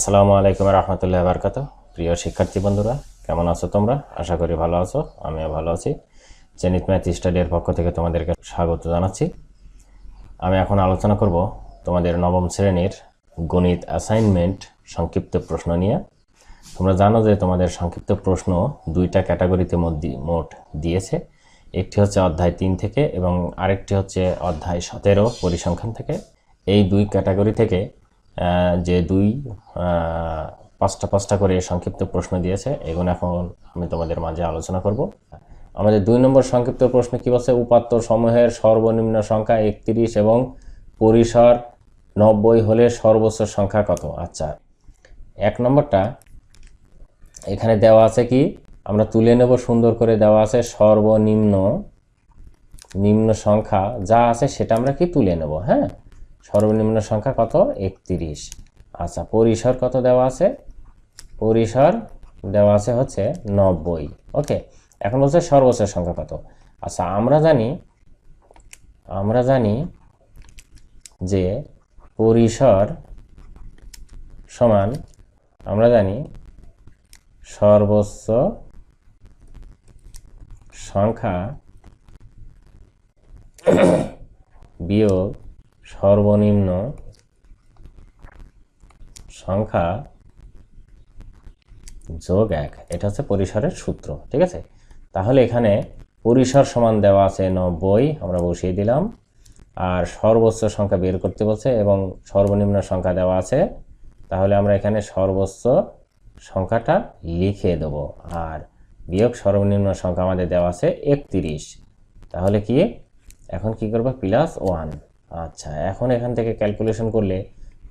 আসসালামু আলাইকুম রহমতুল্লাহ বারকাত প্রিয় শিক্ষার্থী বন্ধুরা, কেমন আছো তোমরা? আশা করি ভালো আছো, আমিও ভালো আছি। জেনিত ম্যাথ স্টাডির পক্ষ থেকে তোমাদেরকে স্বাগত জানাচ্ছি। আমি এখন আলোচনা করব তোমাদের নবম শ্রেণির গণিত অ্যাসাইনমেন্ট সংক্ষিপ্ত প্রশ্ন নিয়ে। তোমরা জানো যে তোমাদের সংক্ষিপ্ত প্রশ্ন দুইটা ক্যাটাগরিতে মোট দিয়েছে। একটি হচ্ছে অধ্যায় তিন থেকে এবং আরেকটি হচ্ছে অধ্যায় সতেরো পরিসংখ্যান থেকে। এই দুই ক্যাটাগরি থেকে যে দুই পাঁচটা পাঁচটা করে সংক্ষিপ্ত প্রশ্ন দিয়েছে, এগুলো এখন আমি তোমাদের মাঝে আলোচনা করব। আমাদের দুই নম্বর সংক্ষিপ্ত প্রশ্ন কি বলছে? উপাত্ত সমূহের সর্বনিম্ন সংখ্যা একত্রিশ এবং পরিসর নব্বই হলে সর্বোচ্চ সংখ্যা কত? আচ্ছা এক নম্বরটা এখানে দেওয়া আছে কি? আমরা তুলে নেব, সুন্দর করে দেওয়া আছে সর্বনিম্ন, নিম্ন সংখ্যা যা আছে সেটা আমরা কি তুলে নেব? হ্যাঁ সর্বনিম্ন সংখ্যা কত? একত্রিশ। আচ্ছা পরিসর কত দেওয়া আছে? পরিসর দেওয়া আছে হচ্ছে নব্বই। ওকে, এখন হচ্ছে সর্বোচ্চ সংখ্যা কত? আচ্ছা আমরা জানি আমরা জানি যে পরিসর সমান, আমরা জানি সর্বোচ্চ সংখ্যা বিয়োগ সর্বনিম্ন সংখ্যা যোগ এক। এটা হচ্ছে পরিসরের সূত্র, ঠিক আছে? তাহলে এখানে পরিসর সমান দেওয়া আছে নব্বই, আমরা বসিয়ে দিলাম। আর সর্বোচ্চ সংখ্যা বের করতে বলছে এবং সর্বনিম্ন সংখ্যা দেওয়া আছে। তাহলে আমরা এখানে সর্বোচ্চ সংখ্যাটা লিখে দেব। আর বিয়োগ সর্বনিম্ন সংখ্যা আমাদের দেওয়া আছে একত্রিশ। তাহলে কি? এখন কি করব? প্লাস ওয়ান আচ্ছা এখন এখান থেকে ক্যালকুলেশন করলে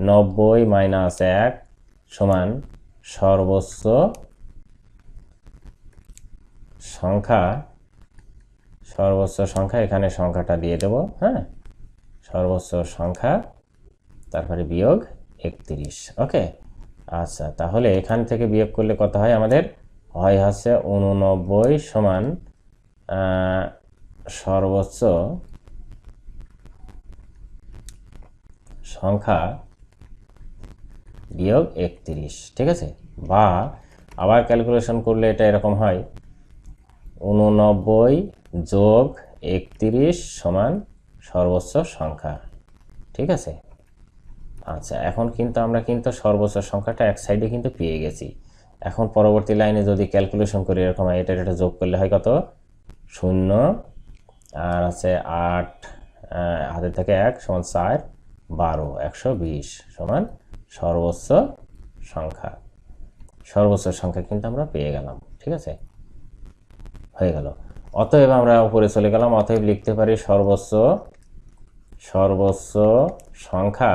নব্বই মাইনাস এক সমান সর্বোচ্চ সংখ্যা সর্বোচ্চ সংখ্যা, এখানে সংখ্যাটা দিয়ে দেব হ্যাঁ? সর্বোচ্চ সংখ্যা, তারপরে বিয়োগ একত্রিশ ওকে আচ্ছা তাহলে এখান থেকে বিয়োগ করলে কত হয় আমাদের? হয় হচ্ছে উননব্বই সমান সর্বোচ্চ সংখ্যা বিয়োগ একত্রিশ, ঠিক আছে? বা আবার ক্যালকুলেশন করলে এটা এরকম হয়, উননব্বই যোগ একত্রিশ সমান সর্বোচ্চ সংখ্যা, ঠিক আছে? আচ্ছা এখন কিন্তু আমরা কিন্তু সর্বোচ্চ সংখ্যাটা এক সাইডে কিন্তু পেয়ে গেছি। এখন পরবর্তী লাইনে যদি ক্যালকুলেশন করি, এরকম হয়, এটা এটা যোগ করলে হয় কত? শূন্য, আর আছে আট হাতের থেকে এক সমান চার বারো, একশো বিশ সমান সর্বোচ্চ সংখ্যা। সর্বোচ্চ সংখ্যা কিন্তু আমরা পেয়ে গেলাম, ঠিক আছে? হয়ে গেল। অতএব আমরা উপরে চলে গেলাম, অতএব লিখতে পারি সর্বোচ্চ সর্বোচ্চ সংখ্যা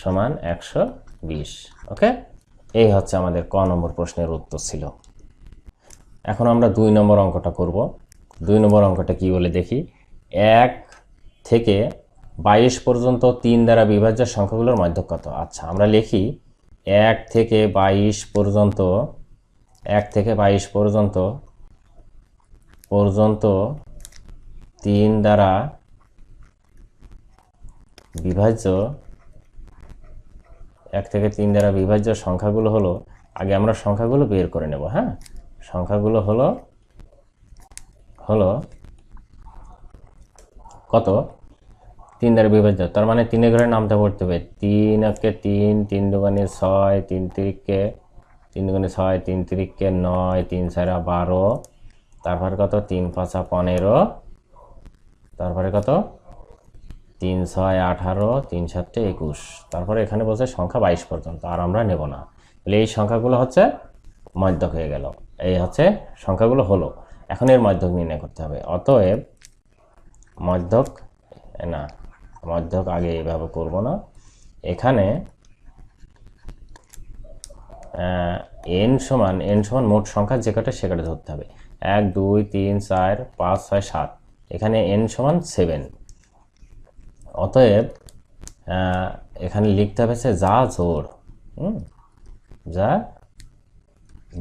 সমান একশো বিশ, ওকে? এই হচ্ছে আমাদের ক নম্বর প্রশ্নের উত্তর ছিল। এখন আমরা দুই নম্বর অঙ্কটা করব। দুই নম্বর অঙ্কটা কি বলে দেখি? এক থেকে বাইশ পর্যন্ত তিন দ্বারা বিভাজ্য সংখ্যাগুলোর মধ্য কত আচ্ছা আমরা লিখি এক থেকে বাইশ পর্যন্ত, এক থেকে বাইশ পর্যন্ত পর্যন্ত তিন দ্বারা বিভাজ্য, এক থেকে তিন দ্বারা বিভাজ্য সংখ্যাগুলো হলো, আগে আমরা সংখ্যাগুলো বের করে নেব হ্যাঁ? সংখ্যাগুলো হলো হলো কত? তিন দ্বারা বিভাজ্য তার মানে তিনে ঘরে নামতে পড়তে হবে। তিন একে তিন তিন দুগানে ছয়, তিন তিরিককে, তিন দুগানে ছয়, তিন তিরিককে নয়, তিন চারা বারো। তারপরে কত? তিন পাঁচা পনেরো। তারপরে কত? তিন ছয় আঠারো, তিন সাতটে একুশ। তারপরে এখানে বলছে সংখ্যা বাইশ পর্যন্ত, আর আমরা নেব না। তাহলে এই সংখ্যাগুলো হচ্ছে মধ্যক হয়ে গেল। এই হচ্ছে সংখ্যাগুলো হলো। এখন এর মধ্যক নির্ণয় করতে হবে। অতএব মধ্যক, না মধ্যক আগে এভাবে করব না। এখানে এন সমান এন সমান মোট সংখ্যা যে কটা, সে কটা ধরতে হবে। এক, দুই, তিন, চার, পাঁচ, ছয়, সাত। এখানে এন সমান সেভেন অতএব এখানে লিখতে হবে হচ্ছে যা জোর যা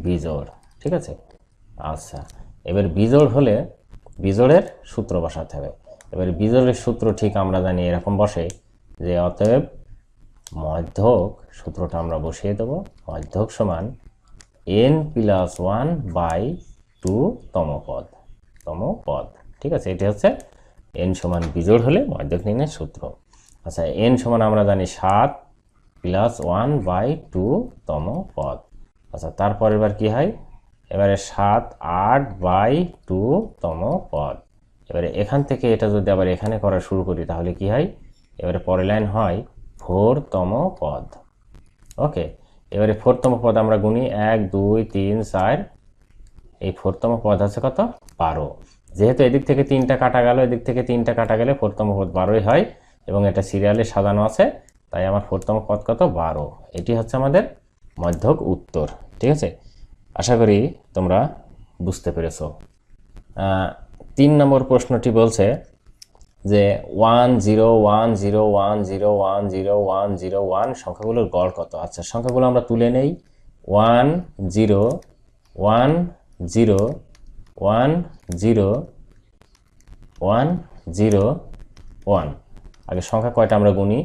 বিজোড়, ঠিক আছে? আচ্ছা এবার বিজোড় হলে বিজোড়ের সূত্র বসাতে হবে। এবার বিজোড়ের সূত্র ঠিক আমরা জানি এরকম বসে যে অতএব মধ্যক সূত্রটা আমরা বসিয়ে দেব, মধ্যক সমান n plus one by two তম পদ তম পদ ঠিক আছে, এটি হচ্ছে এন সমান বিজোড় হলে মধ্যক নির্ণয়ের সূত্র। আচ্ছা এন সমান আমরা জানি সাত প্লাস ওয়ান বাই টু তম পদ আচ্ছা তারপর এবার কি হয়? এবারে সাত আট বাই টু তম পদ এবারে এখান থেকে এটা যদি আবার এখানে করা শুরু করি, তাহলে কি হয়? এবারে পরের লাইন হয় ফোরতম পদ। ওকে, এবারে ফোরতম পদ আমরা গুনি এক, দুই, তিন, চার। এই ফোরতম পদ আছে কত? বারো। যেহেতু এদিক থেকে তিনটা কাটা গেল, এদিক থেকে তিনটা কাটা গেলে ফোরতম পদ বারোই হয় এবং এটা সিরিয়ালে সাজানো আছে, তাই আমার ফোরতম পদ কত? বারো। এটি হচ্ছে আমাদের মধ্যক উত্তর, ঠিক আছে? আশা করি তোমরা বুঝতে পেরেছ। তিন নম্বর প্রশ্নটি বলছে যে one zero one zero one zero one zero one zero one সংখ্যাগুলোর গড় কত? আচ্ছা সংখ্যাগুলো আমরা তুলে নেই। One zero one zero one zero one zero one আগে সংখ্যা কয়টা আমরা গুনি?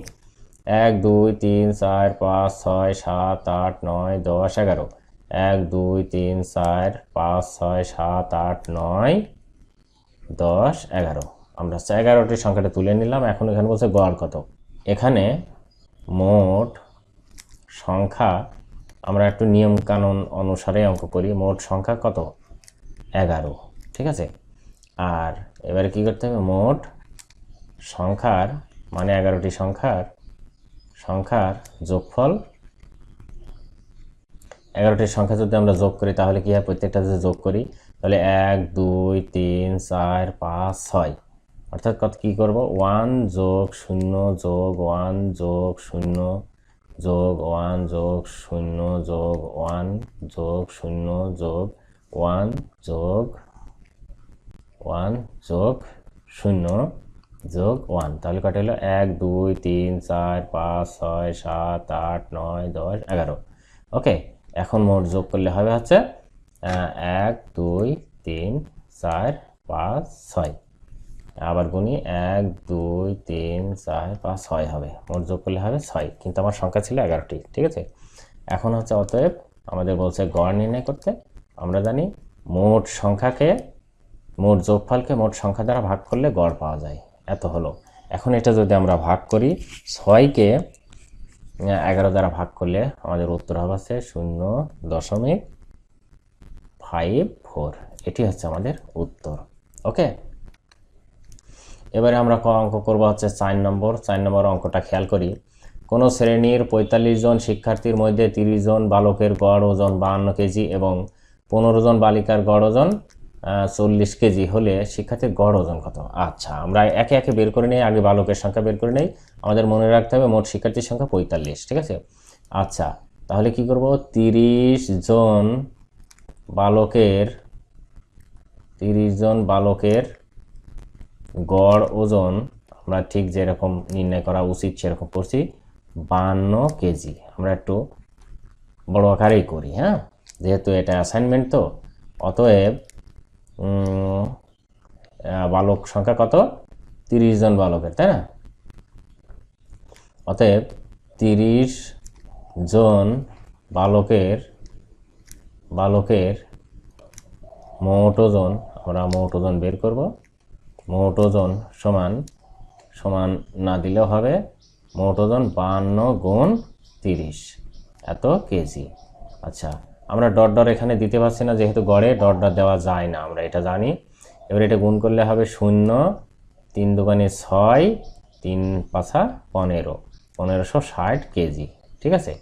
এক, দুই, তিন, চার, পাঁচ, ছয়, সাত, আট, নয়, দশ, এগারো। এক, দুই, তিন, চার, পাঁচ, ছয়, সাত, আট, নয় দশ, এগারো। আমরা হচ্ছে এগারোটি সংখ্যাটা তুলে নিলাম। এখন এখানে বলছে গড় কত? এখানে মোট সংখ্যা, আমরা একটু নিয়ম কানুন অনুসারে অঙ্ক করি, মোট সংখ্যা কত? এগারো। ঠিক আছে? আর এবারে কি করতে হবে? মোট সংখ্যার মানে এগারোটি সংখ্যার সংখ্যার যোগফল এগারোটির সংখ্যা যদি আমরা যোগ করি, তাহলে কী হয়? প্রত্যেকটা যদি যোগ করি তাহলে এক, দুই, তিন, চার, পাঁচ, ছয়। অর্থাৎ কত কী করব? ওয়ান যোগ শূন্য যোগ ওয়ান যোগ শূন্য যোগ ওয়ান যোগ শূন্য যোগ ওয়ান যোগ শূন্য যোগ ওয়ান যোগ ওয়ান যোগ শূন্য যোগ ওয়ান। তাহলে কটা হলো? এক, দুই, তিন, চার, পাঁচ, ছয়, সাত, আট, নয়, দশ, এগারো। ওকে, এখন মোট যোগ করলে হবে হচ্ছে এক, দুই, তিন, চার, পাঁচ, ছয়। আবার গুনি এক, দুই, তিন, চার, পাঁচ, ছয় হবে। মোট যোগ করলে হবে ছয়। কিন্তু আমার সংখ্যা ছিল এগারোটি, ঠিক আছে? এখন হচ্ছে অতএব আমাদের বলছে গড় নির্ণয় করতে। আমরা জানি মোট সংখ্যাকে, মোট যোগফলকে মোট সংখ্যা দ্বারা ভাগ করলে গড় পাওয়া যায়। এত হলো। এখন এটা যদি আমরা ভাগ করি, ছয়কে এগারো দ্বারা ভাগ করলে আমাদের উত্তর হবে শূন্য দশমিক ফাইভ ফোর এটি হচ্ছে আমাদের উত্তর ওকে এবারে আমরা অঙ্ক করব হচ্ছে চার নম্বর। চার নম্বর অঙ্কটা খেয়াল করি। কোনো শ্রেণির পঁয়তাল্লিশ জন শিক্ষার্থীর মধ্যে তিরিশ জন বালকের গড় ওজন বাহান্ন কেজি এবং পনেরো জন বালিকার গড় ওজন চল্লিশ কেজি হলে শিক্ষার্থীর গড় ওজন কত? আচ্ছা আমরা একে একে বের করে নিই, আগে বালকের সংখ্যা বের করে নেই। আমাদের মনে রাখতে হবে মোট শিক্ষার্থীর সংখ্যা পঁয়তাল্লিশ, ঠিক আছে? আচ্ছা তাহলে কি করব? তিরিশ জন বালকের, তিরিশ জন বালকের গড় ওজন আমরা ঠিক যেরকম নির্ণয় করা উচিত সেরকম করছি, বান্ন কেজি। আমরা একটু বড় আকারেই করি হ্যাঁ? যেহেতু এটা অ্যাসাইনমেন্ট তো, অতএব বালক সংখ্যা কত? তিরিশ জন বালকের, তাই না? অতএব, তিরিশ জন বালকের বালকের মোট ওজন আমরা মোট ওজন বের করব। মোট ওজন সমান সমান না দিলেও হবে মোট ওজন বান্ন গুণ তিরিশ। এত কেজি। আচ্ছা আমরা ডট ডট এখানে দিতে পারছি না, যেহেতু গড়ে ডট ডট দেওয়া যায় না, আমরা এটা জানি। এবার এটা গুণ করলে হবে শূন্য, তিন দোকানে ছয়, তিন পাঁচা পনেরো। পনেরোশো ষাট কেজি, ঠিক আছে?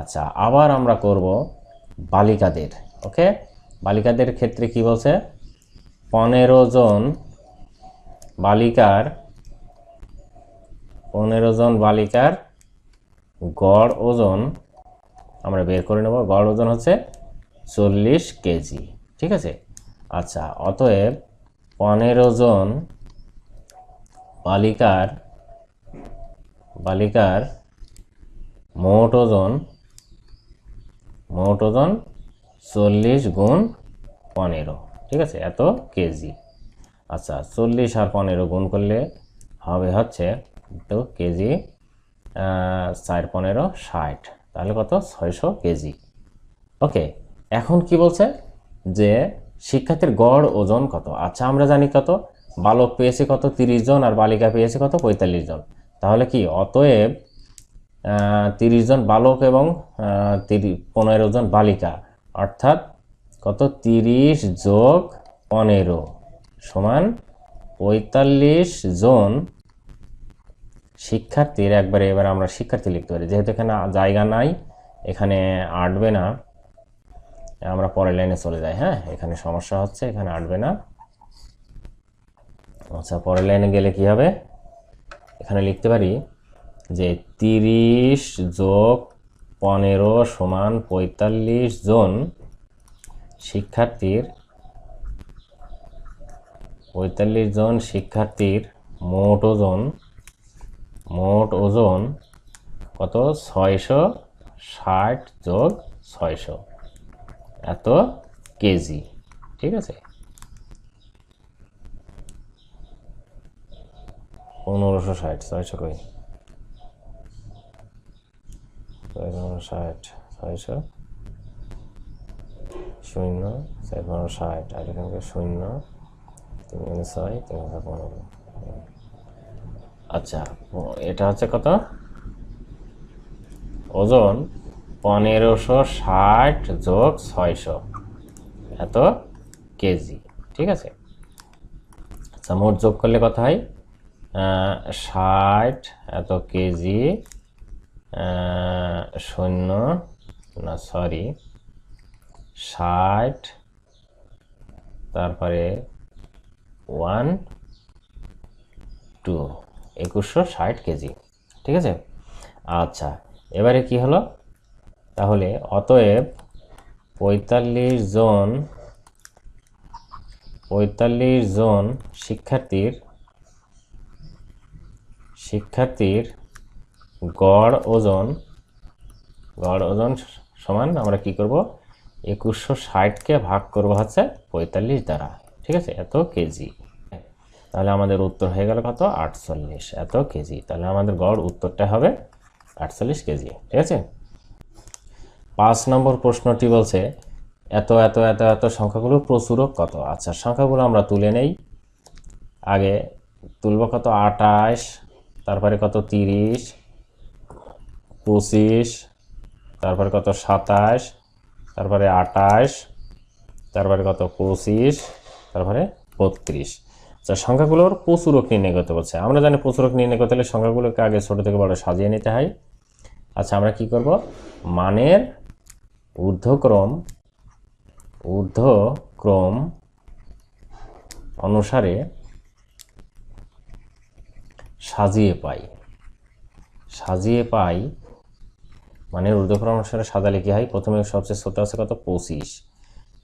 আচ্ছা আবার আমরা করব বালিকাদের ওকে বালিকাদের ক্ষেত্রে কি বলছে? পনেরো জন বালিকার, পনেরো জন বালিকার গড় ওজন, আমরা বের করে নেব, গড় ওজন হচ্ছে চল্লিশ কেজি, ঠিক আছে? আচ্ছা অতএব পনেরো জন বালিকার বালিকার মোট ওজন মোট ওজন চল্লিশ গুণ পনেরো। ঠিক আছে? এত কেজি। আচ্ছা চল্লিশ আর পনেরো গুণ করলে হবে হচ্ছে তো কেজি চার পনেরো ষাট। তাহলে কত? ছয়শো কেজি। ওকে, এখন কি বলছে? যে শিক্ষার্থীর গড় ওজন কত? আচ্ছা আমরা জানি কত। বালক পেয়েছে কত? তিরিশ জন আর বালিকা পেয়েছে কত? পঁয়তাল্লিশ জন। তাহলে কি অতএব তিরিশ জন বালক এবং পনেরো জন বালিকা। অর্থাৎ কত? তিরিশ যোগ পনেরো সমান পঁয়তাল্লিশ জন শিক্ষার্থীর। একবারে এবার আমরা শিক্ষার্থী লিখতে পারি। যেহেতু এখানে জায়গা নাই, এখানে আটবে না, আমরা পরের লাইনে চলে যাই। হ্যাঁ এখানে সমস্যা হচ্ছে, এখানে আটবে না। আচ্ছা পরের লাইনে গেলে কি হবে? এখানে লিখতে পারি যে তিরিশ যোগ পনেরো সমান পঁয়তাল্লিশ জন শিক্ষার্থীর, পঁয়তাল্লিশ জন শিক্ষার্থীর মোট ওজন মোট ওজন কত? ছয়শো ষাট যোগ ছয়শো। এত কেজি, ঠিক আছে? পনেরোশো ষাট, ছয়শো কই পনেরো ষাট ছয়শো শূন্য চার পনেরো ষাট আর এখানকার শূন্য তিন ছয় তিন গুণে পনেরো আচ্ছা এটা হচ্ছে কত ওজন পনেরোশো ষাট যোগ ছয়শো এত কেজি ঠিক আছে আচ্ছা মোট যোগ করলে কত হয় ষাট এত কেজি শূন্য, না সরি ষাট, তারপরে ওয়ান, টু, একুশশো ষাট কেজি, ঠিক আছে? আচ্ছা এবারে কি হলো? তাহলে অতএব পঁয়তাল্লিশ জন পঁয়তাল্লিশ জন শিক্ষার্থীর শিক্ষার্থীর গড় ওজন গড় ওজন সমান আমরা কি করব? একুশশো ষাটকে ভাগ করব হচ্ছে পঁয়তাল্লিশ দ্বারা, ঠিক আছে? এত কেজি। তাহলে আমাদের উত্তর হয়ে গেল কত? আটচল্লিশ। এত কেজি। তাহলে আমাদের গড় উত্তরটা হবে আটচল্লিশ কেজি, ঠিক আছে? পাঁচ নম্বর প্রশ্নটি বলছে, এত এত এত এত সংখ্যাগুলো প্রচুরক কত? আচ্ছা সংখ্যাগুলো আমরা তুলে নেই। আগে তুলব কত? আটাশ, তারপরে কত? তিরিশ পঁচিশ, তারপরে কত সাতাশ, তারপরে আটাশ, তারপরে কত পঁচিশ, তারপরে বত্রিশ। আচ্ছা সংখ্যাগুলোর প্রচুরক নির্ণয় করতে বলছে। আমরা জানি প্রচুরক নির্ণয় করতে হলে সংখ্যাগুলোকে আগে ছোট থেকে বড় সাজিয়ে নিতে হয়। আচ্ছা আমরা কি করব? মানের ঊর্ধ্বক্রম ঊর্ধ্বক্রম অনুসারে সাজিয়ে পাই। সাজিয়ে পাই মানে ঊর্ধ্বক্রম অনুসারে সাজালে কি হয়। প্রথমে সবচেয়ে ছোট আছে কত? পঁচিশ।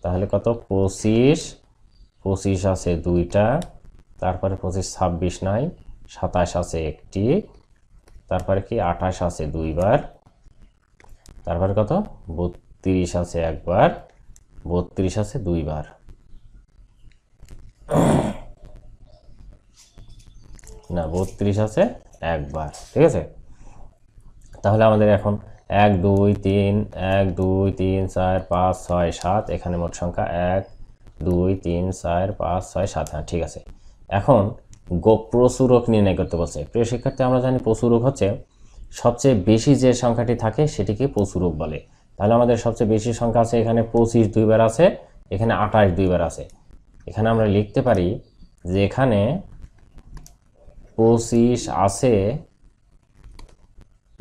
তাহলে কত? পঁচিশ। পঁচিশ আছে দুইটা। তারপরে পঁচিশ, ছাব্বিশ নাই। সাতাশ আছে একটি। তারপরে কি? আঠাশ আছে দুইবার। তারপরে কত? বত্রিশ আছে একবার। বত্রিশ আছে দুইবার। না, বত্রিশ আছে একবার। ঠিক আছে? তাহলে আমাদের এখন এক, দুই, তিন, এক, দুই, তিন, চার, পাঁচ, ছয়, সাত। এখানে মোট সংখ্যা এক, দুই, তিন, চার, পাঁচ, ছয়, সাত। হ্যাঁ ঠিক আছে। এখন গো প্রচুরক নির্ণয় করতে বলছে। প্রিয় শিক্ষার্থী, আমরা জানি প্রচুরক হচ্ছে। সবচেয়ে বেশি যে সংখ্যাটি থাকে, সেটিকে প্রচুরক বলে। তাহলে আমাদের সবচেয়ে বেশি সংখ্যা আছে এখানে পঁচিশ দুইবার আছে, এখানে আঠাশ দুইবার আছে। এখানে আমরা লিখতে পারি যে এখানে পঁচিশ আছে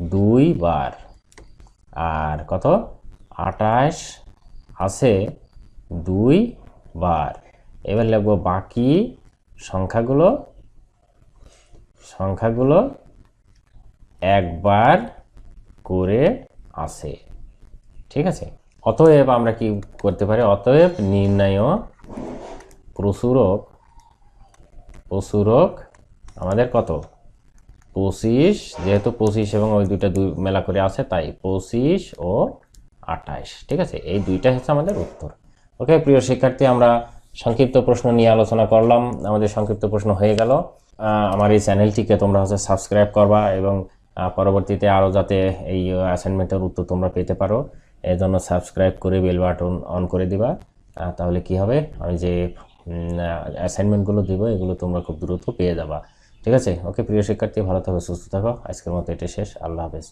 দুইবার। আর কত? আঠাশ আছে দুই বার। এবার লিখব বাকি সংখ্যাগুলো। সংখ্যাগুলো একবার করে আসে ঠিক আছে? অতএব আমরা কি করতে পারি? অতএব নির্ণয় প্রচুরক প্রচুরক আমাদের কত? পঁচিশ, যেহেতু পঁচিশ এবং ওই দুইটা দুই মেলা করে আছে, তাই পঁচিশ ও আঠাশ, ঠিক আছে? এই দুইটা হচ্ছে আমাদের উত্তর। ওকে, প্রিয় শিক্ষার্থী, আমরা সংক্ষিপ্ত প্রশ্ন নিয়ে আলোচনা করলাম। আমাদের সংক্ষিপ্ত প্রশ্ন হয়ে গেল। আমার এই চ্যানেলটিকে তোমরা হচ্ছে সাবস্ক্রাইব করবা এবং পরবর্তীতে আরও যাতে এই অ্যাসাইনমেন্টের উত্তর তোমরা পেতে পারো এর জন্য সাবস্ক্রাইব করে বেল বাটন অন করে দিবা। তাহলে কি হবে? আমি যে অ্যাসাইনমেন্টগুলো দেবো, এগুলো তোমরা খুব দ্রুত পেয়ে যাবা। ঠিক আছে? ওকে প্রিয় শিক্ষার্থী, ভালো থাকো, সুস্থ থাকো। আজকের মতো এটা শেষ। আল্লাহ হাফেজ।